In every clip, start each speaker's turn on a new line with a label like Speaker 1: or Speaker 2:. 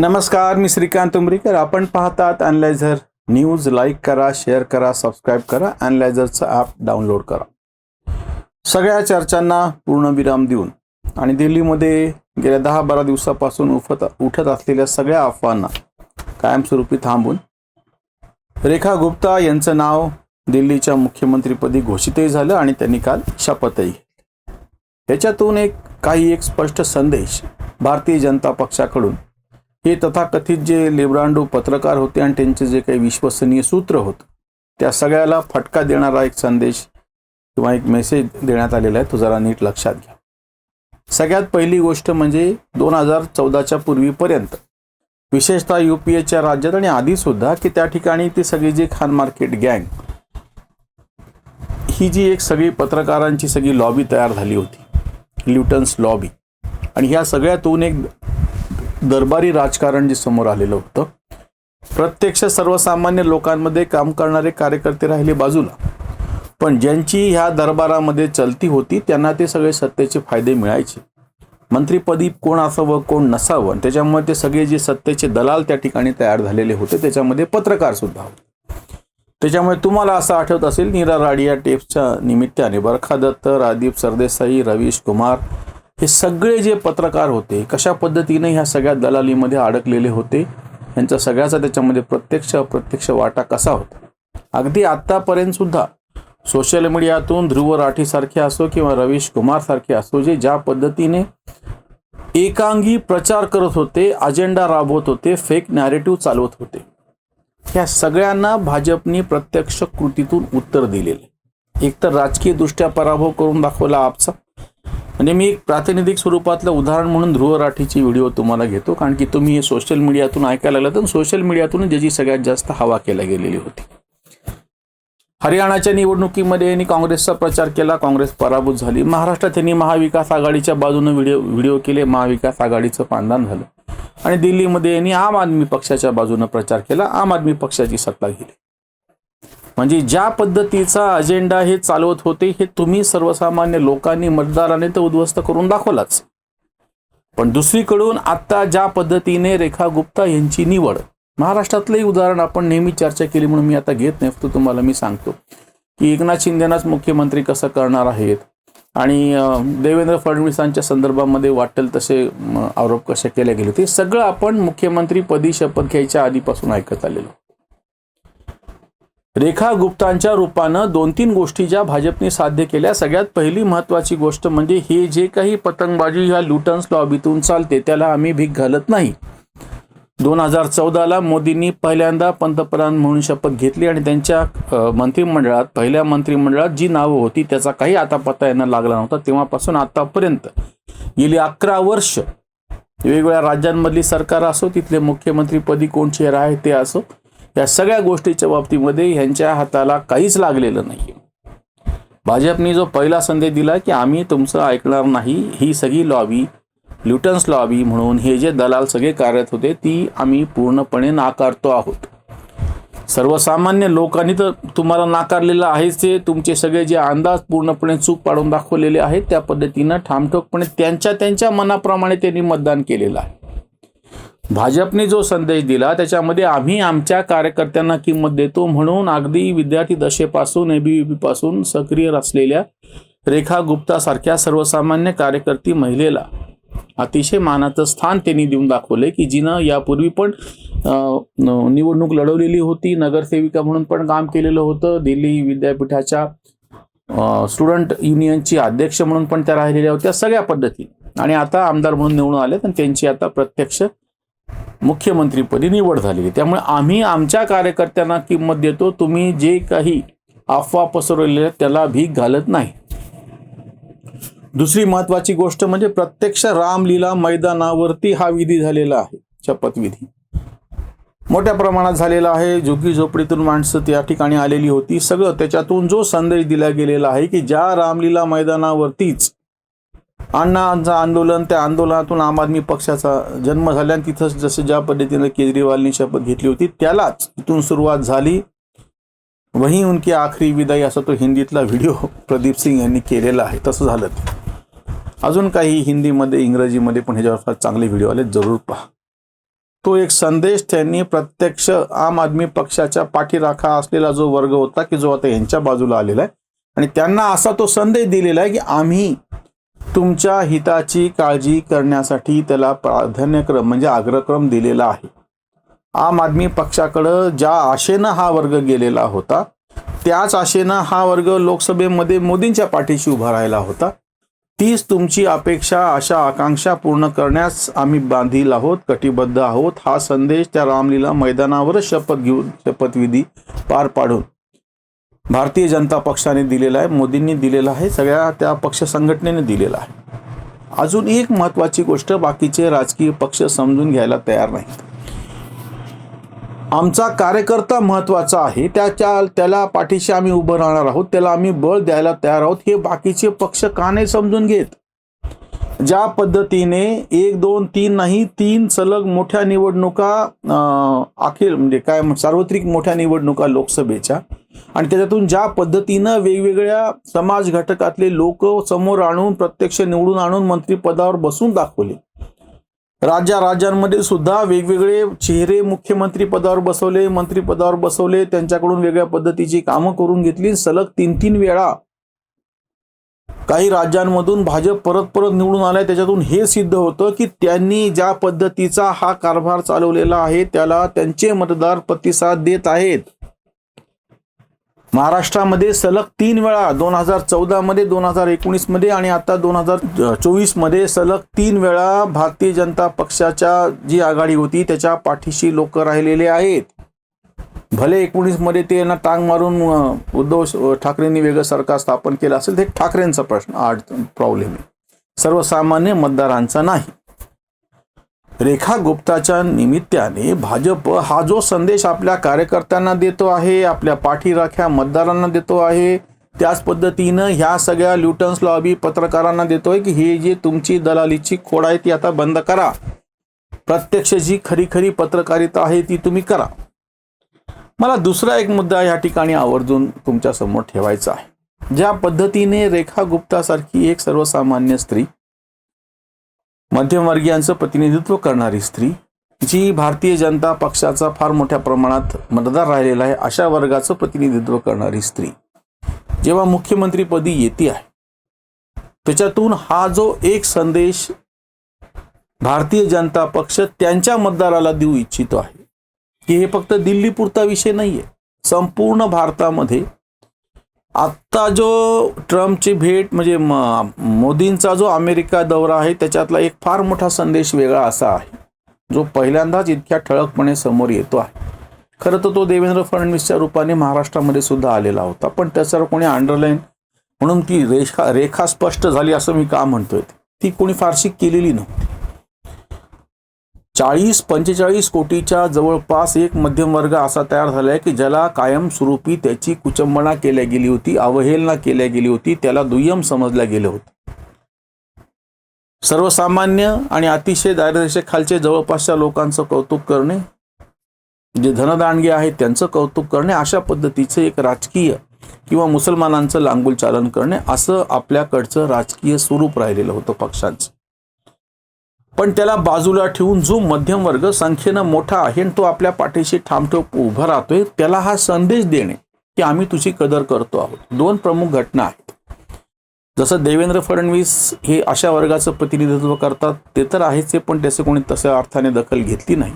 Speaker 1: नमस्कार मी श्रीकांत उमरीकर. आपण पाहतात अनलायझर न्यूज लाईक करा शेअर करा सबस्क्राईब करा. अनलायझरचं ॲप डाउनलोड करा. सगळ्या चर्चांना पूर्णविराम देऊन आणि दिल्लीमध्ये गेल्या दहा बारा दिवसापासून उफत उठत असलेल्या सगळ्या अफवांना कायमस्वरूपी थांबून रेखा गुप्ता यांचं नाव दिल्लीच्या मुख्यमंत्रीपदी घोषितही झालं आणि त्यांनी काल शपथही घेतली. याच्यातून एक काही एक स्पष्ट संदेश भारतीय जनता पक्षाकडून हे तथाकथित जे लेब्रांडो पत्रकार होते आणि त्यांचे जे काही विश्वसनीय सूत्र होतं त्या सगळ्याला फटका देणारा एक संदेश किंवा एक मेसेज देण्यात आलेला आहे. तो जरा नीट लक्षात घ्या. सगळ्यात पहिली गोष्ट म्हणजे दोन हजार चौदाच्या पूर्वीपर्यंत विशेषतः यू पी एच्या राज्यात आणि आधीसुद्धा की त्या ठिकाणी ती सगळी जी खान मार्केट गँग ही जी एक सगळी पत्रकारांची सगळी लॉबी तयार झाली होती ल्युटन्स लॉबी. आणि ह्या सगळ्यातून एक दरबारी राजकारण जे समोर आलेलं होतं प्रत्यक्ष सर्वसामान्य लोकांमध्ये काम करणारे कार्यकर्ते राहिले बाजूला. पण ज्यांची ह्या दरबारामध्ये चलती होती त्यांना ते सगळे सत्तेचे फायदे मिळायचे. मंत्रीपदी कोण असावं कोण नसावं आणि त्याच्यामुळे ते सगळे जे सत्तेचे दलाल त्या ठिकाणी तयार झालेले होते त्याच्यामध्ये पत्रकार सुद्धा होते. त्याच्यामुळे तुम्हाला असं आठवत असेल नीरा राडिया टेप्सच्या निमित्ताने बरखा दत्त रादीप सरदेसाई रवीश कुमार हे सगळे जे पत्रकार होते कशा पद्धतीने ह्या सगळ्या दलालीमध्ये अडकलेले होते यांचा सगळ्याचा त्याच्यामध्ये प्रत्यक्ष अप्रत्यक्ष वाटा कसा होता? अगदी आत्तापर्यंत सुद्धा सोशल मीडियातून ध्रुव राठीसारखे असो किंवा रवीश कुमारसारखे असो जे ज्या पद्धतीने एकांगी प्रचार करत होते अजेंडा राबवत होते फेक नॅरेटिव्ह चालवत होते ह्या सगळ्यांना भाजपनी प्रत्यक्ष कृतीतून उत्तर दिलेले. एकतर राजकीयदृष्ट्या पराभव करून दाखवला आपचा म्हणजे मी एक प्रातिनिधिक स्वरूपातलं उदाहरण म्हणून ध्रुव राठीची व्हिडिओ तुम्हाला घेतो कारण की तुम्ही हे सोशल मीडियातून ऐकायला लागलं तर सोशल मीडियातून ज्याची सगळ्यात जास्त हवा केल्या गेलेली होती. हरियाणाच्या निवडणुकीमध्ये यांनी काँग्रेसचा प्रचार केला काँग्रेस पराभूत झाली. महाराष्ट्रात त्यांनी महाविकास आघाडीच्या बाजूने व्हिडिओ व्हिडिओ केले महाविकास आघाडीचं पानदान झालं. आणि दिल्लीमध्ये यांनी आम आदमी पक्षाच्या बाजूनं प्रचार केला आम आदमी पक्षाची सत्ता गेली म्हणजे ज्या पद्धतीचा अजेंडा हे चालवत होते हे तुम्ही सर्वसामान्य लोकांनी मतदाराने तर उद्ध्वस्त करून दाखवलाच. पण दुसरीकडून आता ज्या पद्धतीने रेखा गुप्ता यांची निवड महाराष्ट्रातलंही उदाहरण आपण नेहमी चर्चा केली म्हणून मी आता घेत नाही फक्त तुम्हाला मी सांगतो की एकनाथ शिंदेनाच मुख्यमंत्री कसं करणार आहेत आणि देवेंद्र फडणवीसांच्या संदर्भामध्ये वाटेल तसे आरोप कसे केले गेले ते सगळं आपण मुख्यमंत्री पदी शपथ घ्यायच्या आधीपासून ऐकत आलेलो. रेखा गुप्तांच्या रूपानं दोन तीन गोष्टी ज्या भाजपने साध्य केल्या सगळ्यात पहिली महत्वाची गोष्ट म्हणजे हे जे काही पतंगबाजी ह्या लुटन्स लॉबीतून चालते त्याला आम्ही भीक घालत नाही. दोन हजार चौदाला मोदींनी पहिल्यांदा पंतप्रधान म्हणून शपथ घेतली आणि त्यांच्या मंत्रिमंडळात पहिल्या मंत्रिमंडळात जी नावं होती त्याचा काही आता पत्ता यांना लागला नव्हता. तेव्हापासून आतापर्यंत गेली अकरा वर्ष वेगवेगळ्या राज्यांमधली सरकार असो तिथले मुख्यमंत्रीपदी कोण चेहरा आहे ते असो या सगळ्या गोष्टीच्या बाबतीमध्ये ह्यांच्या हाताला काहीच लागलेलं नाही भाजपने जो पहिला संदेश दिला की आम्ही तुमचं ऐकणार नाही ही सगळी लॉबी ल्युटन्स लॉबी म्हणून हे जे दलाल सगळे कार्यरत होते ती आम्ही पूर्णपणे नाकारतो आहोत. सर्वसामान्य लोकांनी तर तुम्हाला नाकारलेलं आहेच ते तुमचे सगळे जे अंदाज पूर्णपणे चूक पाडून दाखवलेले आहेत त्या पद्धतीनं ठामठोकपणे त्यांच्या त्यांच्या मनाप्रमाणे त्यांनी मतदान केलेलं आहे. भाजपने जो संदेश दिला त्याच्यामध्ये आम्ही आमच्या कार्यकर्त्यांना किंमत देतो म्हणून अगदी विद्यार्थी दशेपासून एबीव्हीपी पासून सक्रिय असलेल्या रेखा गुप्तासारख्या सर्वसामान्य कार्यकर्ती महिलेला अतिशय मानाचं स्थान त्यांनी देऊन दाखवले की जिनं यापूर्वी पण निवडणूक लढवलेली होती नगरसेविका म्हणून पण काम केलेलं होतं दिल्ली विद्यापीठाच्या स्टुडंट युनियनची अध्यक्ष म्हणून पण त्या राहिलेल्या होत्या सगळ्या पद्धती. आणि आता आमदार म्हणून निवडून आले आणि त्यांची आता प्रत्यक्ष मुख्यमंत्रीपदी निवड झालेली त्यामुळे आम्ही आमच्या कार्यकर्त्यांना किंमत देतो तुम्ही जे काही अफवा पसरवलेल्या त्याला भीक घालत नाही. दुसरी महत्वाची गोष्ट म्हणजे प्रत्यक्ष रामलीला मैदानावरती हा विधी झालेला आहे शपथविधी मोठ्या प्रमाणात झालेला आहे झुकी झोपडीतून माणसं त्या ठिकाणी आलेली होती. सगळं त्याच्यातून जो संदेश दिला गेलेला आहे की ज्या रामलीला मैदानावरतीच अण्णांचं आंदोलन त्या आंदोलनातून आम आदमी पक्षाचा जन्म झाला आणि तिथंच जसं ज्या पद्धतीने केजरीवालनी शपथ घेतली होती त्यालाच इथून सुरुवात झाली. वही उनकी आखरी विदाई असा तो हिंदीतला व्हिडिओ प्रदीप सिंग यांनी केलेला आहे तसं झालं अजून काही हिंदीमध्ये इंग्रजीमध्ये पण ह्याच्यावर फार चांगले व्हिडिओ आले जरूर पहा. तो एक संदेश त्यांनी प्रत्यक्ष आम आदमी पक्षाच्या पाठीराखा असलेला जो वर्ग होता की जो आता यांच्या बाजूला आलेला आहे. आणि त्यांना असा तो संदेश दिलेला आहे की आम्ही तुमच्या हिताची काळजी करण्यासाठी त्याला प्राधान्यक्रम म्हणजे अग्रक्रम दिलेला आहे. आम आदमी पक्षाकडं ज्या आशेनं हा वर्ग गेलेला होता त्याच आशेनं हा वर्ग लोकसभेमध्ये मोदींच्या पाठीशी उभा राहिला होता. तीच तुमची अपेक्षा आशा आकांक्षा पूर्ण करण्यास आम्ही बांधील आहोत कटिबद्ध आहोत. हा संदेश त्या रामलीला मैदानावरच शपथ घेऊन शपथविधी पार पाडून भारतीय जनता पक्षाने दिलेला आहे मोदींनी दिलेला आहे सगळ्या त्या पक्ष संघटनेने दिलेला आहे. अजून एक महत्वाची गोष्ट बाकीचे राजकीय पक्ष समजून घ्यायला तयार नाहीत. आमचा कार्यकर्ता महत्त्वाचा आहे त्याच्या त्याला पाठीशी आम्ही उभं राहणार आहोत त्याला आम्ही बळ द्यायला तयार आहोत हे बाकीचे पक्ष का नाही समजून घेत? ज्या पद्धतीने एक दोन तीन नाही तीन सलग मोठ्या निवडणुका अखेर म्हणजे काय म्हण- सार्वत्रिक मोठ्या निवडणुका लोकसभेच्या आणि त्याच्यातून ज्या पद्धतीनं वेगवेगळ्या समाज घटकातले लोक समोर आणून प्रत्यक्ष निवडून आणून मंत्रिपदावर बसून दाखवले. राज्या राज्यांमध्ये सुद्धा वेगवेगळे चेहरे मुख्यमंत्री पदावर बसवले मंत्रिपदावर बसवले त्यांच्याकडून वेगळ्या पद्धतीची कामं करून घेतली. सलग तीन तीन वेळा काही राज्यांमधून भाजप परत परत निवडून आलाय. त्याच्यातून हे सिद्ध होतं की त्यांनी ज्या पद्धतीचा हा कारभार चालवलेला आहे त्याला त्यांचे मतदार प्रतिसाद देत आहेत. महाराष्ट्रामध्ये सलग तीन वेळा दोन हजार चौदामध्ये दोन हजार एकोणीसमध्ये आणि आता दोन हजार चोवीसमध्ये सलग तीन वेळा भारतीय जनता पक्षाच्या जी आघाडी होती त्याच्या पाठीशी लोक राहिलेले आहेत. भले एकोणीसमध्ये ते यांना टांग मारून उद्धव ठाकरेंनी वेगळं सरकार स्थापन केलं असेल ते ठाकरेंचा प्रश्न आठ प्रॉब्लेम आहे. सर्वसामान्य मतदारांचा नाही. रेखा गुप्ताच्या निमित्ताने भाजप हा जो संदेश आपल्या कार्यकर्त्यांना देतो आहे आपल्या पाठीराख्या मतदारांना देतो आहे त्याच पद्धतीनं ह्या सगळ्या ल्युटन्स लॉबी पत्रकारांना देतोय की हे जे तुमची दलालीची खोड आहे ती आता बंद करा. प्रत्यक्ष जी खरी खरी पत्रकारिता आहे ती तुम्ही करा. मला दुसरा एक मुद्दा या ठिकाणी आवर्जून तुमच्यासमोर ठेवायचा आहे. ज्या पद्धतीने रेखा गुप्तासारखी एक सर्वसामान्य स्त्री मध्यमवर्गीयांचं प्रतिनिधित्व करणारी स्त्री जी भारतीय जनता पक्षाचा फार मोठ्या प्रमाणात मतदार राहिलेला आहे अशा वर्गाचं प्रतिनिधित्व करणारी स्त्री जेव्हा मुख्यमंत्रीपदी येते आहे त्याच्यातून हा जो एक संदेश भारतीय जनता पक्ष त्यांच्या मतदाराला देऊ इच्छितो आहे की हे फक्त दिल्लीपुरता विषय नाही आहे संपूर्ण भारतामध्ये आत्ता जो ट्रम्पची भेट म्हणजे मोदींचा जो अमेरिका दौरा आहे त्याच्यातला एक फार मोठा संदेश वेगळा असा आहे. जो पहिल्यांदाच इतक्या ठळकपणे समोर येतो आहे. खरं तर तो देवेंद्र फडणवीसच्या रूपाने महाराष्ट्रामध्ये सुद्धा आलेला होता. पण त्याच्यावर कोणी अंडरलाईन म्हणून ती रेखा रेखा स्पष्ट झाली असं मी का म्हणतोय? ती कोणी फारशी केलेली नव्हती. चाळीस पंचेचाळीस कोटीच्या जवळपास एक मध्यम वर्ग असा तयार झालाय की ज्याला कायमस्वरूपी त्याची कुचंबना केल्या गेली होती अवहेलना केल्या गेली होती त्याला दुय्यम समजल्या गेलं होतं सर्वसामान्य आणि अतिशय दारिद्र्यरेषेखालचे जवळपासच्या लोकांचं कौतुक करणे जे धनदांडगे आहेत त्यांचं कौतुक करणे अशा पद्धतीचं एक राजकीय किंवा मुसलमानांचं लांगुल चालन करणे असं आपल्याकडचं राजकीय स्वरूप राहिलेलं होतं पक्षांचं. पण त्याला बाजूला ठेवून जो मध्यम वर्ग संख्येनं मोठा आहे आणि तो आपल्या पाठीशी ठामठोप उभा राहतोय त्याला हा संदेश देणे की आम्ही तुझी कदर करतो आहोत. दोन प्रमुख घटना आहेत. जसं देवेंद्र फडणवीस हे अशा वर्गाचं प्रतिनिधित्व करतात ते तर आहेच आहे, पण त्याचे कोणी तशा अर्थाने दखल घेतली नाही.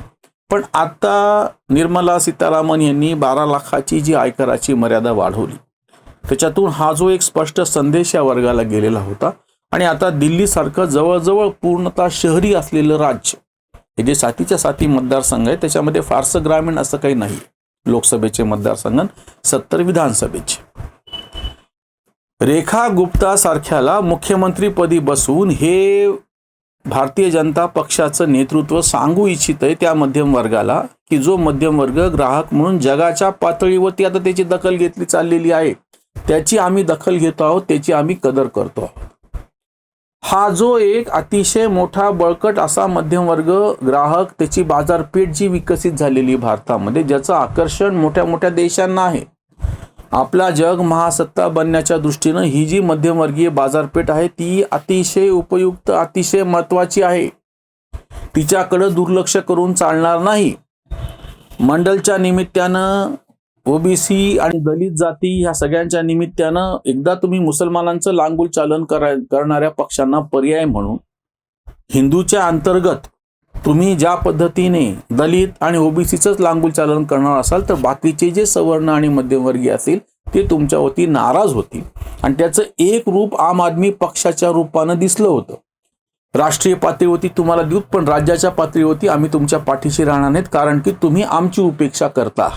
Speaker 1: पण आता निर्मला सीतारामन यांनी बारा लाखाची जी आयकराची मर्यादा वाढवली. त्याच्यातून हा जो एक स्पष्ट संदेश या वर्गाला गेलेला होता आणि आता दिल्लीसारखं जवळजवळ पूर्णतः शहरी असलेलं राज्य हे जे सातीच्या साती मतदारसंघ आहे त्याच्यामध्ये फारसं ग्रामीण असं काही नाही. लोकसभेचे मतदारसंघ सत्तर विधानसभेचे. रेखा गुप्ता सारख्याला मुख्यमंत्रीपदी बसून हे भारतीय जनता पक्षाचं नेतृत्व सांगू इच्छित आहे त्या मध्यम वर्गाला की जो मध्यम वर्ग ग्राहक म्हणून जगाच्या पातळीवरती आता त्याची दखल घेतली चाललेली आहे. त्याची आम्ही दखल घेतो आहोत त्याची आम्ही कदर करतो आहोत. हा जो एक अतिशय मोठा बळकट असा मध्यम वर्ग ग्राहक त्याची बाजारपेठ जी विकसित झालेली भारतामध्ये ज्याचं आकर्षण मोठ्या मोठ्या देशांना आहे. आपला जग महासत्ता बनण्याच्या दृष्टीनं ही जी मध्यमवर्गीय बाजारपेठ आहे ती अतिशय उपयुक्त अतिशय महत्वाची आहे. तिच्याकडं दुर्लक्ष करून चालणार नाही. मंडलच्या निमित्तानं ओबीसी आणि दलित जाती ह्या सगळ्यांच्या निमित्तानं एकदा तुम्ही मुसलमानांचं लांगुल चालन करा करणाऱ्या पक्षांना पर्याय म्हणून हिंदूच्या अंतर्गत तुम्ही ज्या पद्धतीने दलित आणि ओबीसीचंच लांगुल चालन करणार असाल तर बाकीचे जे सवर्ण आणि मध्यमवर्गीय असतील ते तुमच्यावरती नाराज होतील. आणि त्याचं एक रूप आम आदमी पक्षाच्या रूपानं दिसलं होतं. राष्ट्रीय पातळीवरती तुम्हाला देऊ पण राज्याच्या पातळीवरती आम्ही तुमच्या पाठीशी राहणार नाहीत कारण की तुम्ही आमची उपेक्षा करता.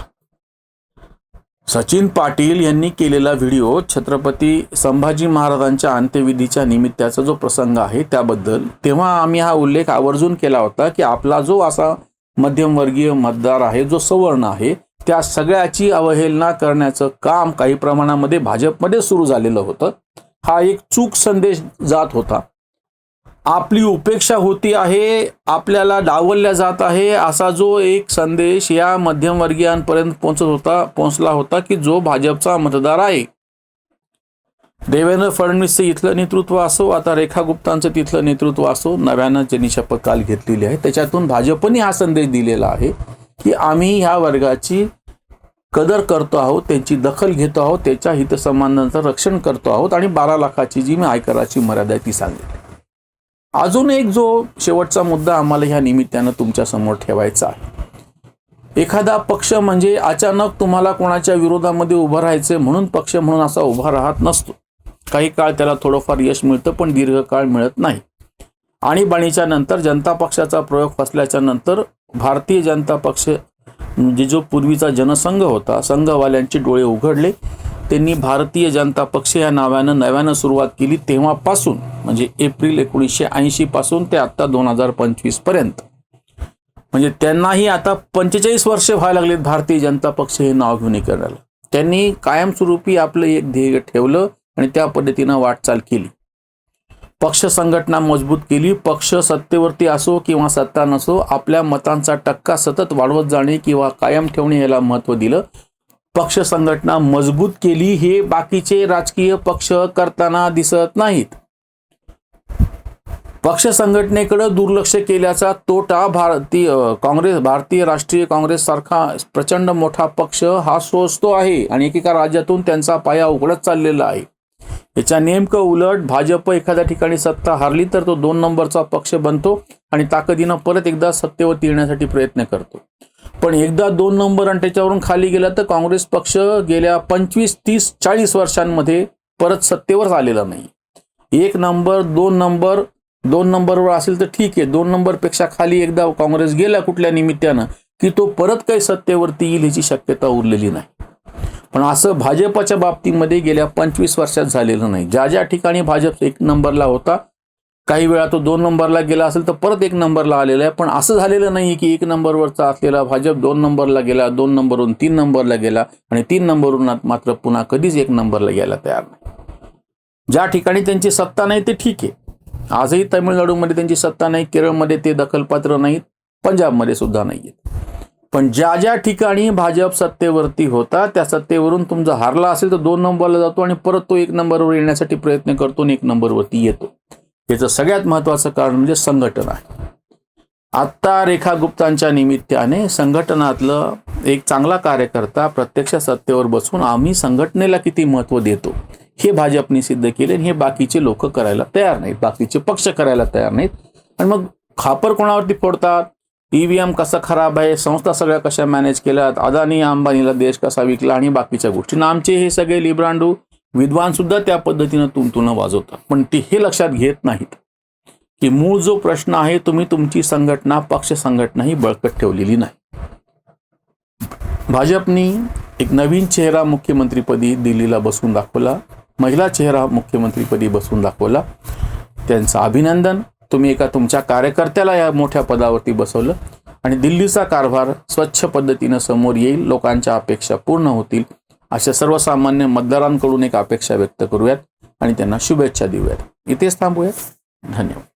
Speaker 1: सचिन पाटील यांनी केलेला व्हिडिओ छत्रपती संभाजी महाराजांच्या अंत्यविधीच्या निमित्ताचा जो प्रसंग आहे त्याबद्दल तेव्हा आम्ही हा उल्लेख आवर्जून केला होता की आपला जो असा मध्यमवर्गीय मतदार आहे जो सवर्ण आहे त्या सगळ्याची अवहेलना करण्याचं काम काही प्रमाणामध्ये भाजपमध्ये सुरू झालेलं होतं. हा एक चूक संदेश जात होता. आपली उपेक्षा होती आहे आपल्याला डावलल्या जात आहे असा जो एक संदेश या मध्यमवर्गीयांपर्यंत पोहोचत होता पोहोचला होता की जो भाजपचा मतदार आहे. देवेंद्र फडणवीसचं इथलं नेतृत्व असो आता रेखा गुप्तांचं तिथलं नेतृत्व असो नव्यानं ज्यांनी शपथ काल घेतलेली आहे त्याच्यातून भाजपने हा संदेश दिलेला आहे की आम्ही ह्या वर्गाची कदर करतो आहोत त्यांची दखल घेतो आहोत त्याच्या हितसंबंधांचं रक्षण करतो आहोत आणि बारा लाखाची जी मी आयकराची मर्यादा आहे ती सांगितली अजून एक जो शेवटचा मुद्दा आम्हाला ह्या निमित्तानं तुमच्यासमोर ठेवायचा आहे. एखादा पक्ष म्हणजे अचानक तुम्हाला कोणाच्या विरोधामध्ये उभं राहायचं म्हणून पक्ष म्हणून असा उभा राहत नसतो. काही काळ त्याला थोडंफार यश मिळतं पण दीर्घकाळ मिळत नाही. आणीबाणीच्या नंतर जनता पक्षाचा प्रयोग फसल्याच्या नंतर भारतीय जनता पक्ष म्हणजे जो पूर्वीचा जनसंघ होता संघवाल्यांचे डोळे उघडले. त्यांनी भारतीय जनता पक्ष या नावानं नव्यानं सुरुवात केली तेव्हापासून म्हणजे एप्रिल एकोणीसशे ऐंशी पासून ते आता दोन हजार पंचवीसपर्यंत. म्हणजे त्यांनाही आता पंचेचाळीस वर्ष व्हायला लागलेत भारतीय जनता पक्ष हे नाव घेऊन करायला त्यांनी कायमस्वरूपी आपलं एक ध्येय ठेवलं आणि त्या पद्धतीनं वाटचाल केली. पक्ष संघटना मजबूत केली. पक्ष सत्तेवरती असो किंवा सत्ता नसो आपल्या मतांचा टक्का सतत वाढवत जाणे किंवा कायम ठेवणे याला महत्त्व दिलं. पक्ष संघटना मजबूत केली हे बाकीचे राजकीय पक्ष करताना दिसत नाहीत. पक्ष संघटनेकडे दुर्लक्ष केल्याचा तोटा भारतीय काँग्रेस भारतीय राष्ट्रीय काँग्रेस सारखा प्रचंड मोठा पक्ष हा सोसतो आहे आणि एकेका राज्यातून त्यांचा पाया उघडत चाललेला आहे. याच्या नेमकं उलट भाजप एखाद्या ठिकाणी सत्ता हारली तर तो दोन नंबरचा पक्ष बनतो आणि ताकदीनं परत एकदा सत्तेवरती येण्यासाठी प्रयत्न करतो. पण एकदा दोन नंबर आणि त्याच्यावरून खाली गेला तर काँग्रेस पक्ष गेल्या पंचवीस तीस चाळीस वर्षांमध्ये परत सत्तेवर आलेला नाही. एक नंबर दोन नंबर दोन नंबरवर असेल तर ठीक आहे. दोन नंबरपेक्षा खाली एकदा काँग्रेस गेला कुठल्या निमित्तानं की तो परत काही सत्तेवरती येईल ह्याची शक्यता उरलेली नाही. पण असं भाजपच्या बाबतीमध्ये गेल्या पंचवीस वर्षात झालेलं नाही. ज्या ज्या ठिकाणी भाजप एक नंबरला होता काही वेळा तो दोन नंबरला गेला असेल तर परत एक नंबरला आलेला आहे. पण असं झालेलं नाही की एक नंबरवरचा असलेला भाजप दोन नंबरला गेला दोन नंबरवरून तीन नंबरला गेला आणि तीन नंबरवरून मात्र पुन्हा कधीच एक नंबरला गेला तयार नाही. ज्या ठिकाणी त्यांची सत्ता नाही ते ठीक आहे. आजही तमिळनाडूमध्ये त्यांची सत्ता नाही केरळमध्ये ते दखलपात्र नाहीत पंजाबमध्ये सुद्धा नाही आहेत पण ज्या ज्या ठिकाणी भाजप सत्तेवरती होता त्या सत्तेवरून तुमचा हारला असेल तर दोन नंबरला जातो आणि परत तो एक नंबरवर येण्यासाठी प्रयत्न करतो आणि एक नंबरवरती येतो. याचं सगळ्यात महत्वाचं कारण म्हणजे संघटन. आहे आत्ता रेखा गुप्तांच्या निमित्ताने संघटनातलं एक चांगला कार्यकर्ता प्रत्यक्ष सत्तेवर बसून आम्ही संघटनेला किती महत्त्व देतो हे भाजपने सिद्ध केले आणि हे बाकीचे लोक करायला तयार नाहीत बाकीचे पक्ष करायला तयार नाहीत. आणि मग खापर कोणावरती फोडतात? ईव्हीएम कसा खराब आहे? संस्था सगळ्या कशा मॅनेज केल्यात? अदानी अंबानीला देश कसा विकला? आणि बाकीच्या गोष्टी. आमचे हे सगळे लिब्रांडू विद्वान सुद्धा त्या पद्धतीनं तुमतुनं वाजवतात. पण ते हे लक्षात घेत नाहीत की मूळ जो प्रश्न आहे तुम्ही तुमची संघटना पक्ष संघटना ही बळकट ठेवलेली नाही. भाजपनी एक नवीन चेहरा मुख्यमंत्रीपदी दिल्लीला बसून दाखवला. महिला चेहरा मुख्यमंत्रीपदी बसून दाखवला. त्यांचं अभिनंदन. तुम्ही एका तुमच्या कार्यकर्त्याला या मोठ्या पदावरती बसवलं. आणि दिल्लीचा कारभार स्वच्छ पद्धतीनं समोर येईल. लोकांच्या अपेक्षा पूर्ण होतील. अशा सर्वसामान्य मतदारांकडून एक अपेक्षा व्यक्त करूयात आणि त्यांना शुभेच्छा देऊयात. इथेच थांबूयात. धन्यवाद.